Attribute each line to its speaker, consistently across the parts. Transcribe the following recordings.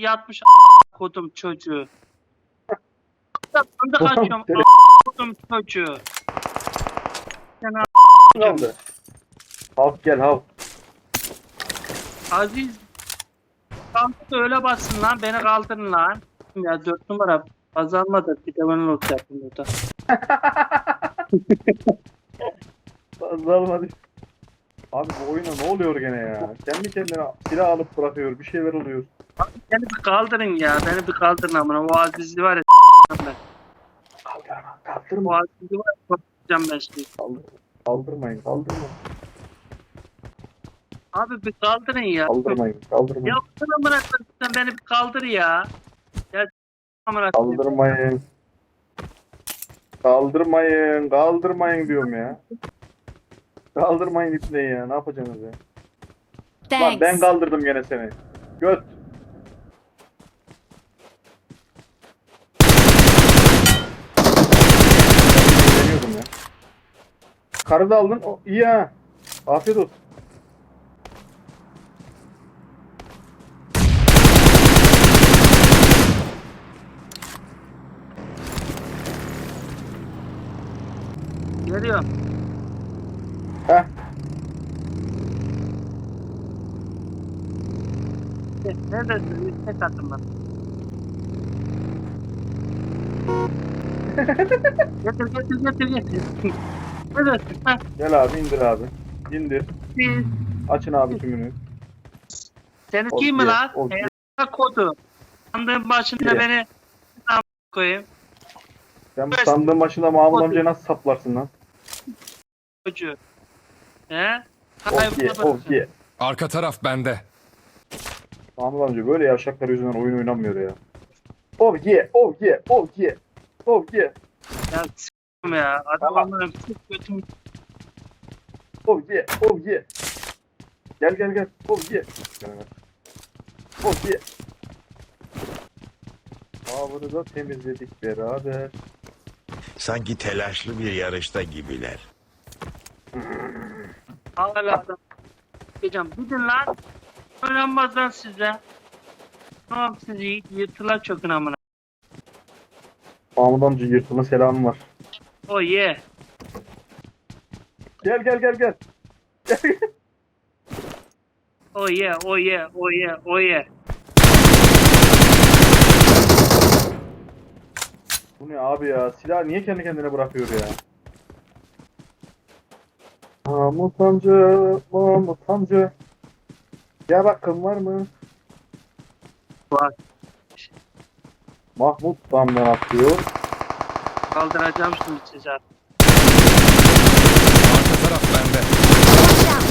Speaker 1: yatmış a- kodum çocuğu. Ben de kaçıyorum a- kodum çocuğu. Sen a-.
Speaker 2: Hav gel hav.
Speaker 1: Aziz Kalktı öyle bassın lan beni kaldırın lan. Ya dört numara azalmadı bir de ben olacaktım burada.
Speaker 2: Fazla almadı. Abi bu oyuna ne oluyor gene ya? Kendi kendine silah alıp bırakıyor. Bir şeyler oluyor.
Speaker 1: Beni bir kaldırın ya beni bir kaldırın amına o Aziz'i var ya ben.
Speaker 2: Kaldırma.
Speaker 1: O
Speaker 2: Kaldırma.
Speaker 1: Aziz'i var ya korkacağım ben şimdi.
Speaker 2: Kaldır. Kaldırmayın. Kaldırmayın.
Speaker 1: Abi bir kaldırın ya.
Speaker 2: Kaldırmayın. Kaldırmayın.
Speaker 1: Ya amına koyayım, sen beni bir kaldır ya. Ya amına koyayım.
Speaker 2: Kaldırmayın. Kaldırmayın. Kaldırmayın diyorum ya. Kaldırmayın ipneyi ya. Ne yapacaksınız ya? Lan ben
Speaker 3: Thanks.
Speaker 2: kaldırdım gene seni. Göt. Deniyordum ya. Karı da aldın. O, iyi ha. Afiyet olsun.
Speaker 1: Geliyor.
Speaker 2: Heh.
Speaker 1: Neredesin? Üstte katım ben. getir getir getir getir. Neredesin? Ha,
Speaker 2: Gel abi indir abi. İndir.
Speaker 1: biz-
Speaker 2: Açın abi tümünü.
Speaker 1: Seni
Speaker 2: O
Speaker 1: kim mi
Speaker 2: diye,
Speaker 1: lan?
Speaker 2: o diye.
Speaker 1: Kodu. Sandığın başında
Speaker 2: Diye.
Speaker 1: beni koyayım.
Speaker 2: Sen bu
Speaker 1: Evet.
Speaker 2: sandığın başında Mahmut amcayı nasıl saplarsın lan?
Speaker 1: Çocuğu. He?
Speaker 2: Of ye, of ye.
Speaker 4: Arka taraf bende.
Speaker 2: Mahmut amca böyle yavşaklar yüzünden oyun oynanmıyor ya. Of ye, of ye, of ye. Of ye,
Speaker 1: Ya ya.
Speaker 2: Tamam.
Speaker 1: Adamların çok kötü.
Speaker 2: of ye, of ye. Gel gel gel, of ye. Of ye. Avını da temizledik beraber.
Speaker 5: Sanki telaşlı bir yarışta gibiler.
Speaker 1: Hala adam. Gideceğim. Gidin lan. Oynanmaz lan size. Tamam sizi yırtıla çökün amına.
Speaker 2: Mahmut amca yırtılma selamı var.
Speaker 1: O ye.
Speaker 2: Gel gel gel gel.
Speaker 1: O ye. O ye. O ye. O ye.
Speaker 2: Bu ne abi ya? Silah niye kendi kendine bırakıyor ya? Mahmut amca, Mahmut amca. Ya bakın var mı?
Speaker 1: Var.
Speaker 2: Mahmut damdan atıyor.
Speaker 1: Kaldıracağım şimdi sizi.
Speaker 4: Arka taraf bende.
Speaker 3: Watch out.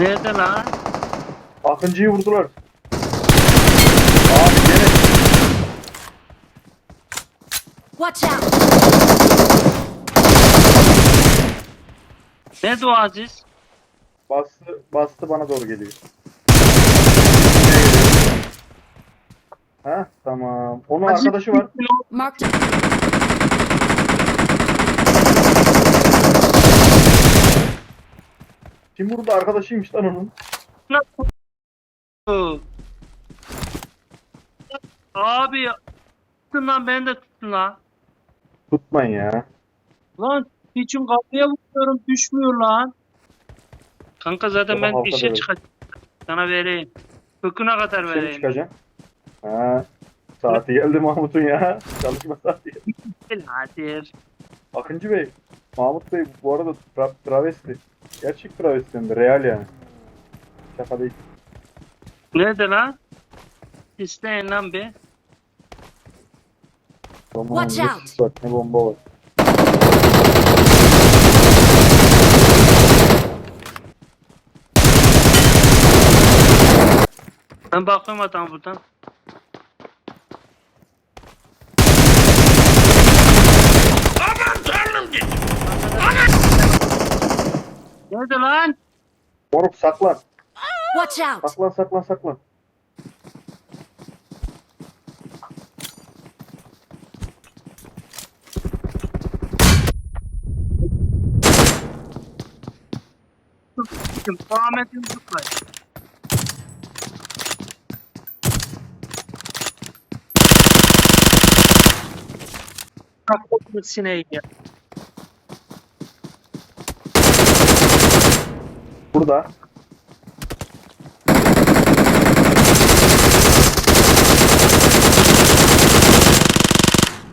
Speaker 1: Nerede lan?
Speaker 2: Akıncı'yı vurdular. Abi gene
Speaker 3: Watch out.
Speaker 1: Nerede o Aziz?
Speaker 2: bastı, bastı bana doğru geliyor. Ha tamam. Onun
Speaker 1: Aziz,
Speaker 2: arkadaşı var.
Speaker 3: Marked
Speaker 2: Kim vurdu? Arkadaşıymış lan onun.
Speaker 1: Abi tutun lan beni de tutun lan.
Speaker 2: Tutmayın ya.
Speaker 1: Lan hiçim kapıya vuruyorum düşmüyor lan. Kanka zaten
Speaker 2: Tamam,
Speaker 1: ben
Speaker 2: halka
Speaker 1: işe
Speaker 2: dövelim.
Speaker 1: çıkacağım. Sana vereyim. Köküne kadar
Speaker 2: Sen
Speaker 1: vereyim.
Speaker 2: çıkacaksın. Ha. Saati geldi Mahmut'un ya. Çalışma saati.
Speaker 1: Hadi.
Speaker 2: Akıncı Bey. Mahmut Bey bu arada tra travesti. Gerçek travesti hem de. Real yani. Şaka değil.
Speaker 1: Nerede lan? İsteyin lan bir.
Speaker 3: Watch out.
Speaker 2: var, ne bomba var.
Speaker 1: Ben bakıyorum adam buradan. Nerede lan?
Speaker 2: Moruk saklan.
Speaker 3: Watch out.
Speaker 2: Saklan saklan saklan.
Speaker 1: Ahmet'im, Ahmet'im zıplay. Bak sineği ya.
Speaker 2: burada